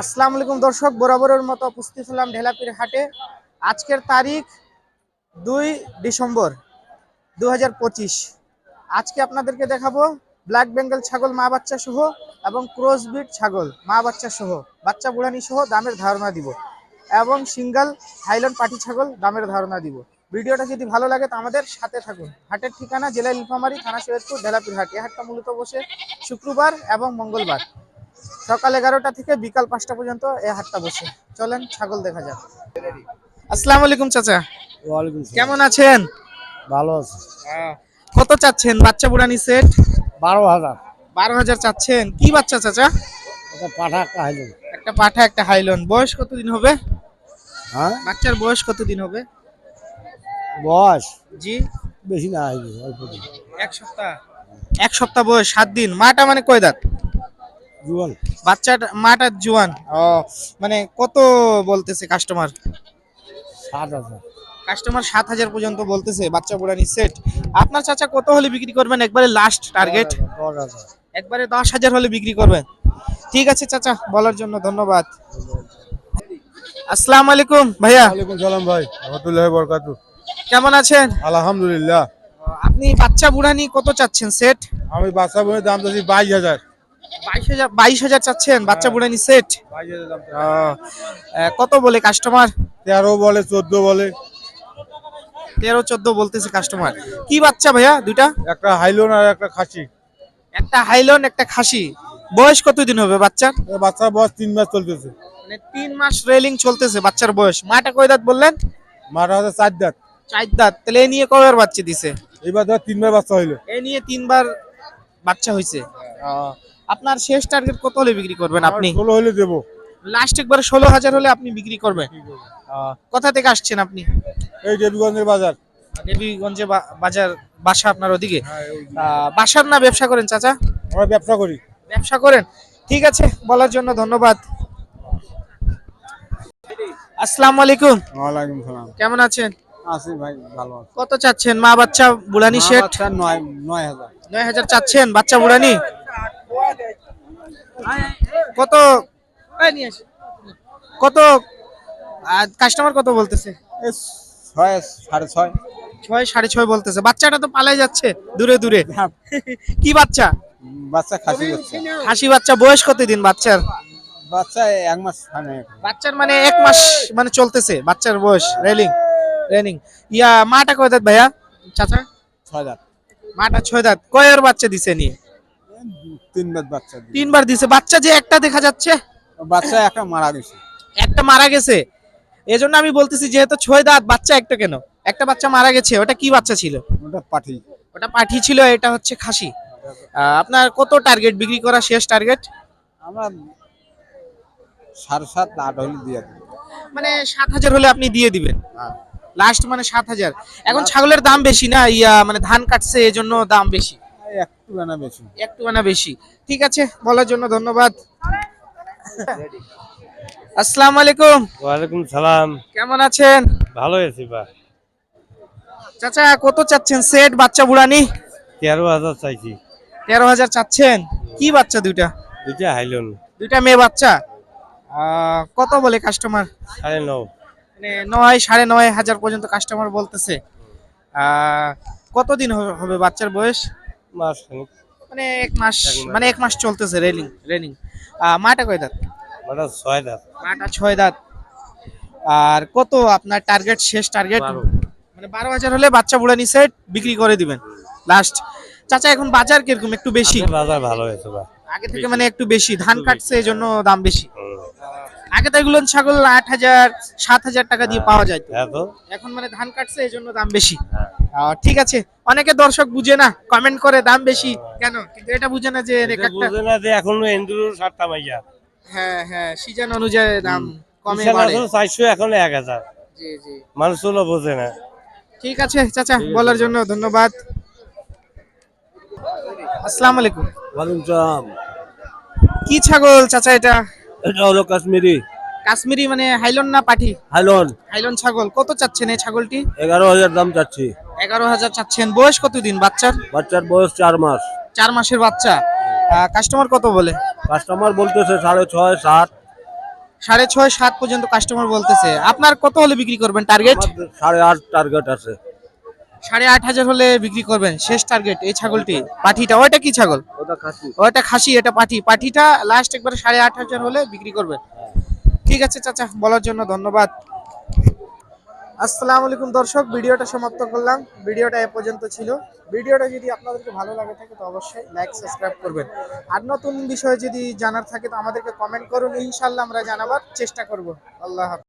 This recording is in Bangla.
আসসালামু আলাইকুম দর্শক, বরাবরের মতো উপস্থিত হলাম ঢেলাপির হাটে। আজকের তারিখ দুই ডিসেম্বর দু হাজার পঁচিশ। আজকে আপনাদেরকে দেখাবো ব্ল্যাক বেঙ্গল ছাগল, মা বাচ্চা সহ এবং ক্রস বিট ছাগল, মা বাচ্চা সহ, বাচ্চা বুড়ানি সহ দামের ধারণা দিব। এবং সিঙ্গেল হাইল্যান্ড পাটি ছাগল দামের ধারণা দিব। ভিডিওটা যদি ভালো লাগে তো আমাদের সাথে থাকুন। হাটের ঠিকানা জেলা ইলফামারী থানা সৈয়দপুর ঢেলাপির হাট। এই হাটটা মূলত বসে শুক্রবার এবং মঙ্গলবার। সকাল এগারোটা থেকে বিকাল পাঁচটা পর্যন্ত এই হাটটা বসে। চলেন ছাগল দেখা যাক। আসসালামু আলাইকুম চাচা। কেমন আছেন? ভালো আছে। কত চাচ্ছেন? বাচ্চা বুড়ানি সেট? বারো হাজার। বারো হাজার চাচ্ছেন। কি বাচ্চা চাচা? পাঠা কাহিল একটা পাঠা একটা হাইলন বয়স কতদিন হবে? হ্যাঁ? বাচ্চার বয়স কতদিন হবে? বয়স? জি। বেশি না অল্প দিন। এক সপ্তাহ। এক সপ্তাহ বয়স সাত দিন। মাটা মানে কয় দাঁত? জীবন বাচ্চাটা মাটা জোয়ান। ও মানে কত বলতেছে কাস্টমার সাত হাজার। কাস্টমার সাত হাজার পর্যন্ত বলতেছে বাচ্চা বুড়ানি সেট। আপনার চাচা কত হলে বিক্রি করবেন? একবারে লাস্ট টার্গেট একবারে দশ হাজার হলে বিক্রি করবেন। ঠিক আছে চাচা বলার জন্য ধন্যবাদ। আসসালামু আলাইকুম ভাইয়া। ওয়ালাইকুম সালাম ভাই। রহমতুল্লাহ বরকাত কেমন আছেন? আলহামদুলিল্লাহ। আপনি বাচ্চা বুড়ানি কত চাচ্ছেন সেট আমি বাচ্চা বইয়ের দাম চাচ্ছি বাইশ হাজার। বাইশ হাজার চাচ্ছেন বাচ্চা বুড়ানি সেট। কত বলে কাস্টমার তেরো বলে চোদ্দ বলে। তেরো চোদ্দ বলতেছে কাস্টমার কি বাচ্চা ভাইয়া দুইটা? একটা হাইলন আর একটা খাসি। একটা হাইলন একটা খাসি। বয়স কতদিন হবে বাচ্চার? এ বাচ্চার বয়স তিন মাস চলতেছে। মানে তিন মাস রেলিং চলতেছে বাচ্চার বয়স। মাটা কয় দাঁত বললেন? মারা হাজার চার দাঁত। চার দাঁত। তাহলে এ নিয়ে কয়বার বাচ্চা দিছে? এইবার ধর তিনবার বাচ্চা হইল। এ নিয়ে তিনবার বাচ্চা হয়েছে আপনার শেষ টার্গেট কত হলে বিক্রি করবেন আপনি? ষোলো হলে দেবো। লাস্ট একবার ষোলো হাজার হলে আপনি বিক্রি করবেন। কোথা থেকে আসছেন আপনি? এই দেবীগঞ্জের বাজার। দেবীগঞ্জে বাজার বাসা আপনার ওদিকে? হ্যাঁ, বাসার না ব্যবসা করেন চাচা? আমরা ব্যবসা করি। ব্যবসা করেন। ঠিক আছে বলার জন্য ধন্যবাদ। আসসালামু আলাইকুম। ওয়ালাইকুম সালাম। কেমন আছেন? আছি ভাই ভালো আছি। কত চাচ্ছেন? মা বাচ্চা বুড়ানি সেট চাচ্ছেন? বাচ্চা বুড়ানি? কত? কাস্টমার কত বলতেছে? ছয় সাড়ে ছয়। ছয় সাড়ে ছয় বলতেছে। বাচ্চাটা তো পালাই যাচ্ছে দূরে দূরে। কি বাচ্চা? বাচ্চা খাসি হাসি বাচ্চা। বয়স কত দিন বাচ্চার? বাচ্চা এক মাস খানে বাচ্চার মানে এক মাস মানে চলতেছে বাচ্চার বয়স রেলিং রেলিং। ইয়া মাটা কয় দাঁত ভাইয়া? চাচা? ছয় দাঁত। মাটা ছয় দাঁত। কয়ের বাচ্চা দিছে নিয়ে তিনবার বাচ্চা তিনবার দিছে। বাচ্চা যে একটা দেখা যাচ্ছে? বাচ্চা একটা মারা গেছে। একটা মারা গেছে। এজন্য আমি বলতেছি যেহেতু ছয় দাঁত বাচ্চা একটা কেন? একটা বাচ্চা মারা গেছে ওটা কি বাচ্চা ছিল? ওটা পাঠি। ওটা পাঠি ছিল এটা হচ্ছে খাসি। আপনার কত টার্গেট বিক্রি করা শেষ টার্গেট আমরা সাড়ে সাত আট হলে দিয়ে দেবো মানে সাত হাজার হলে আপনি দিয়ে দিবেন? হ্যাঁ। লাস্ট মানে সাত হাজার। এখন ছাগলের দাম বেশি না ইয়া মানে ধান কাটছে এজন্য দাম বেশি। এই একটু বেশি। একটু না বেশি। ঠিক আছে বলার জন্য ধন্যবাদ। আসসালামু আলাইকুম। ওয়ালাইকুম সালাম। কেমন আছেন? ভালো আছি বা। চাচা কত চাচ্ছেন? সেট বাচ্চা বুড়ানি? তেরো হাজার চাইছি। তেরো হাজার চাচ্ছেন? কি বাচ্চা দুইটা? দুইটা হাইলন। দুইটা মেয়ে বাচ্চা? কত বলে কাস্টমার সাড়ে নৌ মানে নয় সাড়ে নয় হাজার পর্যন্ত কাস্টমার বলতেছে। কতদিন হবে- বাচ্চার বয়স? মাস মানে এক মাস মানে এক মাস চলতেছে রেলিং রেলিং মাটা কয় দাঁত? ওটা ছয় দাঁত। মাটা ছয় দাঁত। আর কত আপনার টার্গেট শেষ টার্গেট মানে বারো হাজার হলে বাচ্চা বুড়ানি সেট বিক্রি করে দিবেন। লাস্ট চাচা এখন বাজার কীরকম? একটু বেশি। বাজার ভালো হয়েছে আগে থেকে মানে একটু বেশি ধান কাটছে এই জন্য দাম বেশি। আগে তো এগুলো ছাগল আট হাজার সাত হাজার টাকা দিয়ে পাওয়া যায় হ্যাঁ এখন মানে ধান কাটছে এই জন্য দাম বেশি। হ্যাঁ। ঠিক আছে। অনেকে দর্শক বুঝে না কমেন্ট করে দাম বেশি। কেন? কিন্তু এটা বুঝে না যে এটা বুঝে না যে এখন এন্দুর সাতটা মাইয়া হ্যাঁ হ্যাঁ সিজন অনুযায়ী দাম কমে বাড়ে। আসল চারশো এখন এক হাজার। জি জি। মানুষ বোঝে না। ঠিক আছে চাচা বলার জন্য ধন্যবাদ। আসসালামু আলাইকুম। ওয়ালাইকুম সালাম। কি ছাগল চাচা এটা? এটা হলো কাশ্মীরি। কাশ্মীরি মানে হাইলন না পাঠি হাইলন। হাইলন ছাগল। কত চাচ্ছেন এই ছাগলটি? এগারো হাজার দাম চাচ্ছি। এগারো হাজার চাচ্ছেন। বয়স কতদিন বাচ্চার? বাচ্চার বয়স চার মাস। চার মাসের বাচ্চা। কাস্টমার কত বলে? কাস্টমার বলতেছে সাড়ে ছয় সাত। সাড়ে ছয় সাত পর্যন্ত কাস্টমার বলতেছে। আপনার কত হলে বিক্রি করবেন? টার্গেট সাড়ে আট টার্গেট আছে। সাড়ে আট হাজার হলে বিক্রি করবেন শেষ টার্গেট এই ছাগলটি। পাঠিটা ওইটা কি ছাগল? ওটা খাসি। এটা পাঠি। পাঠিটা লাস্ট একবারে সাড়ে আট হাজার হলে বিক্রি করবেন। ঠিক আছে চাচা বলার জন্য ধন্যবাদ। আসসালামু আলাইকুম দর্শক ভিডিওটা সমাপ্ত করলাম। ভিডিওটা এ পর্যন্ত ছিল। ভিডিওটা যদি আপনাদেরকে ভালো লাগে থাকে তো অবশ্যই লাইক সাবস্ক্রাইব করবেন। আর নতুন বিষয় যদি জানার থাকে তো আমাদেরকে কমেন্ট করুন। ইনশাল্লাহ আমরা জানাবার চেষ্টা করব। আল্লাহ